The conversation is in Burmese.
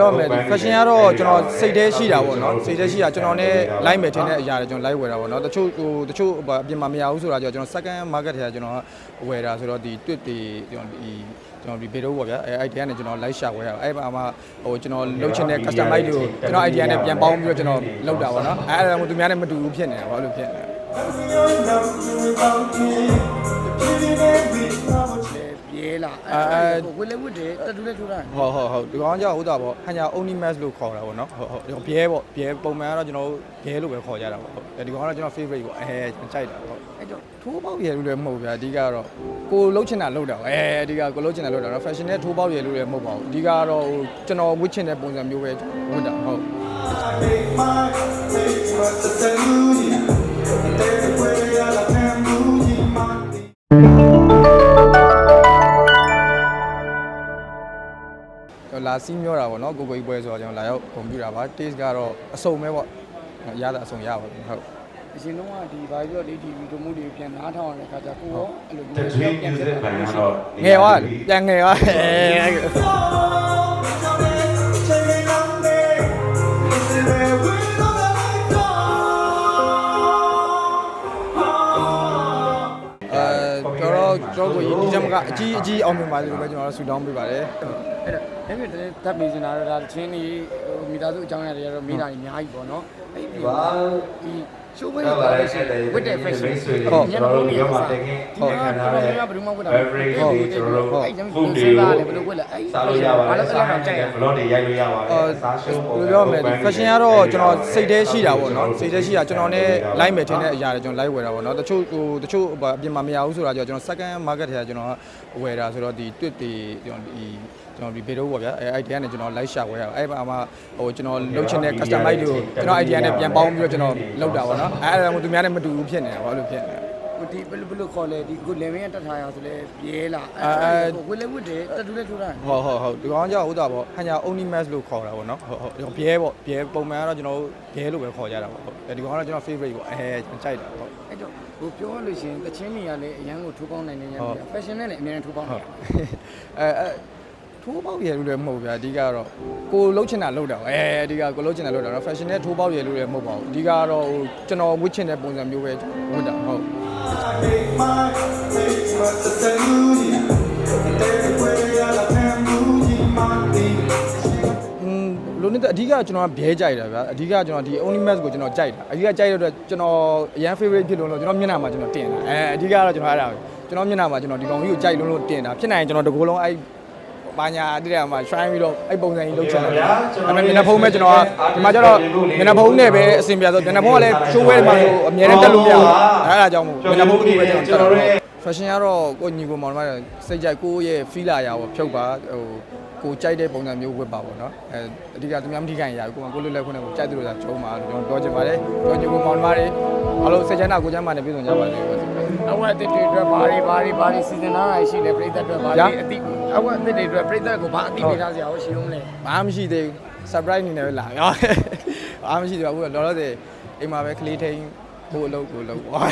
ရမယ်ဒီ fashion ကတော့ကျွန်တော်စိတ်ထဲရှိတာပေါ့နော်စိတ်ထဲရှိတာကျွန်တော်နဲ့ live မယ်ထင်တဲ့အရာတွေကျွန်တော် live ဝယ်တာပေါ့နော်တချို့ဟိုတချို့ဟိုအပြင်မှာမရဘူးဆိုတာကြောင့်ကျွန်တော် second market ထဲကကျွန်တော်ဝယ်တာဆိုတော့ဒီ tweet တွေကျွန်တော်ဒီကျွန်တော်ဒီ video ပေါ့ဗျာအဲ idea နဲ့ကျွန်တော် live ရှာဝယ်ရတာအဲ့မှာမှဟိုကျွန်တော်လုပ်ချင်တဲ့ customize တွေကိုကျွန်တော် idea နဲ့ပြန်ပေါင်းပြီးတော့ကျွန်တော်လုပ်တာပေါ့နော်အဲအဲ့ဒါမှသူများနဲ့မတူဘူးဖြစ်နေတာဘာလို့ဖြစ်နေ တာပြေးလာအဲဝက်လက်ဝက်တယ်တက်တူးလက်ထိုးတာဟုတ်ဟုတ်ဟုတ်ဒီကောင်ကြောင့်ဟုတ်တာပေါ့ခညာ Onimax လို့ခေါ်တာပေါ့နော်ဟုတ်ဟုတ်ဘဲပေါ့ဘဲပုံမှန်ကတော့ကျွန်တော်ဘဲလို့ပဲခေါ်ကြတာပေါ့ဟုတ်ဒီကောင်ကတော့ကျွန်တော် favorite ပေါ့အဲကျွန်တော်ကြိုက်တာပေါ့အဲ့တော့ထိုးပေါက်ရည်လို့လည်းမဟုတ်ဘူးဗျာအဓိကကတော့ကိုလှုပ်ချင်တာလှုပ်တာပေါ့အဲအဓိကကိုလှုပ်ချင်တာလှုပ်တာတော့ fashion နဲ့ထိုးပေါက်ရည်လို့လည်းမဟုတ်ပါဘူးအဓိကကတော့ဟိုကျွန်တော်ဝတ်ချင်တဲ့ပုံစံမျိုးပဲဝတ်တာဟုတ်ကျွန်တော် လာစီးမျောတာပေါ့နော်ကိုကိုကြီးပွဲဆိုတော့ကျွန်တော်လာရောက်ကွန်ပျူတာပါ taste ကတော့အစုံပဲပေါ့ရတာအစုံရပါဘူးဟုတ်အရှင်တော့ကဒီဘာပြောလေးဒီဗီဒီယိုမှုတွေကိုပြန်နားထောင်ရတဲ့ခါကျကိုရောအဲ့လိုတထွေးပြန် music ပြန်ဘန်ကတော့ငယ်သွားတယ်ပြန်ငယ်သွား မကအကြီးအကြီးအောင်မြင်ပါစေလို့ပဲကျွန်တော်ဆူတောင်းပေးပါတယ်အဲ့တော့အဲ့ဒီတဲ့တပ်မိစင်တာတော့ဒါချင်းဒီမိသားစုအကြောင်းအရာတွေကတော့မိတာကြီးအများကြီးပေါ့နော်အဲ့ဒီဒီ ရှိုးပွဲတွေပါလို့ရှိရင်ဝတ်တဲ့ fashion ဟုတ်ကျွန်တော်တို့ဒီမှာတင်ခင်းဟုတ်ခံကဲ့ထားတဲ့ဘယ်မှာဝတ်တာ beverage တွေကျွန်တော်တို့အဲ့ဒါ food မျိုးတွေစဉ်းစားကိုတယ်ဘယ်လိုဝတ်လဲအဲ့စားလို့ရပါတဘာယ်လို့စားအဲ့နိုလိုင်ကြိုက်တဲ့ blog တွေရိုက်လို့ရပါတယ်အော်စားရှုံးပုံဘယ်လိုပြောမလဲဒီ fashion ကတော့ကျွန်တော်စိတ်ထဲရှိတာပေါ့နော်စိတ်ထဲရှိတာကျွန်တော်နဲ့ live မယ်ထင်တဲ့အရာတွေကျွန်တော် live ဝယ်တာပေါ့နော်တချို့ဟိုတချို့အပြင်မှာမရဘူးဆိုတာကြောင့်ကျွန်တော် second market ထဲကကျွန်တော်ဝယ်တာဆိုတော့ဒီ tweet တွေကျွန်တော်ဒီကျွန်တော်ဒီ video ပေါ့ဗျာအဲ idea နဲ့ကျွန်တော် live ရှာဝယ်ရတာအဲ့မှာမှဟိုကျွန်တော်လုပ်ချင်တဲ့ customize တွေကိုကျွန်တော် idea နဲ့ပြန်ပေါင်းပြီးတော့ကျွန်တော်လုပ်တာပေါ့နော်အဲအဲ့ဒါမှသူများနဲ့မတူဘူးဖြစ်နေတာဘာလို့ဖြစ်နေတာဟိုဒီဘယ်လိုဘယ်လိုခေါ်လဲဒီကိုလင်မင်းတက်ထားရဆိုလဲပြေးလာဝက်လက်ဝက်တယ်တက်တူးလက်ထိုးတာဟုတ်ဟုတ်ဟုတ်ဒီကောင်ကြောင့်ဟုတ်တာပေါ့ခညာ Onimax လို့ခေါ်တာပေါ့နော်ဟုတ်ဟုတ်ဘဲပေါ့ဘဲပုံမှန်ကတော့ကျွန်တော်ဘဲလို့ပဲခေါ်ကြတာပေါ့ဟုတ်ဒီကောင်ကတော့ကျွန်တော် favorite ပေါ့အဲကျွန်တော်ကြိုက်တာပေါ့ အဲ့တော့ဟိုပြောရလို့ရှိရင်တချင်းတွေကလည်းအရန်ကိုထိုးပေါင်းနိုင်နေရတယ် fashion နဲ့လည်းအများနဲ့ထိုးပေါင်းနေဟုတ်အဲအဲ ထိုးပေါက်ရည်လို့လည်းမဟုတ်ဘူးဗျာအဓိကကတော့ကိုလှုပ်ချင်တာလှုပ်တာပေါ့အဲအဓိကကိုလှုပ်ချင်တာလှုပ်တာတော့ fashion နဲ့ထိုးပေါက်ရည်လို့လည်းမဟုတ်ပါဘူးအဓိကကတော့ဟိုကျွန်တော်ဝတ်ချင်တဲ့ပုံစံမျိုးပဲဝတ်တာဟုတ်อืมလို့နေတဲ့အဓိကကျွန်တော်ကဘဲကြိုက်တာဗျာအဓိကကျွန်တော်ဒီ Onimax ကိုကျွန်တော်ကြိုက်တာအဓိကကြိုက်တဲ့အတွက်ကျွန်တော်အရန် favorite ဖြစ်လို့လို့ကျွန်တော်မျက်နှာမှာကျွန်တော်တင်တာအဲအဓိကတော့ကျွန်တော်အဲ့ဒါပဲကျွန်တော်မျက်နှာမှာကျွန်တော်ဒီကောင်ကြီးကိုကြိုက်လို့လို့တင်တာဖြစ်နိုင်ရင်ကျွန်တော်တကူလုံးအဲ့ ဘာညာတိရမှာ try ပြီးတော့အဲ့ပုံစံကြီးလုပ်ချင်တယ်ဒါပေမဲ့မျက်နှာဖုံးမဲ့ကျွန်တော်ကဒီမှာကျတော့မျက်နှာဖုံးနဲ့ပဲအဆင်ပြေဆိုမျက်နှာဖုံးကလည်း show ဝဲမှာဆိုအများနဲ့တက်လို့မရဘူးအဲ့ဒါကြောင့်မို့မျက်နှာဖုံးတစ်ခုပဲကျွန်တော်တက်တယ် fashion ကတော့ကိုညီကိုမောင်နှမတွေစိတ်ကြိုက်ကိုယ့်ရဲ့ feel လာရပါဖြုတ်ပါဟိုကိုကြိုက်တဲ့ပုံစံမျိုးဝတ်ပါပေါ့နော်အဲအဓိကသူများမထိခိုက်ရဘူးကိုကကိုလွတ်လပ်ခွင့်နဲ့ကိုကြိုက်တယ်လို့သာချုံးပါလို့ကျွန်တော်ပြောချင်ပါတယ်ပြောညီကိုမောင်နှမတွေအားလုံးစိတ်ချမ်းသာကိုချမ်းသာနဲ့ပြည့်စုံကြပါစေအဝတ်အသစ်တွေအတွက်ဘာတွေဘာတွေဘာတွေစီစဉ်ထားတာရှိတယ်ပြည်သက်အတွက်ဘာတွေအတိအ ဝတ်အသစ်တွေအတွက်ပြည်သက်ကိုဘာအတိပေးထားစရာရှိအောင်လဲဘာမှမရှိသေးဘူး surprise အနေနဲ့ပဲလာရောဘာမှမရှိသေးဘူးအခုလောလောဆယ်အိမ်မှာပဲကလေးထိန်ဖို့အလုပ်ကိုလုပ်ပါ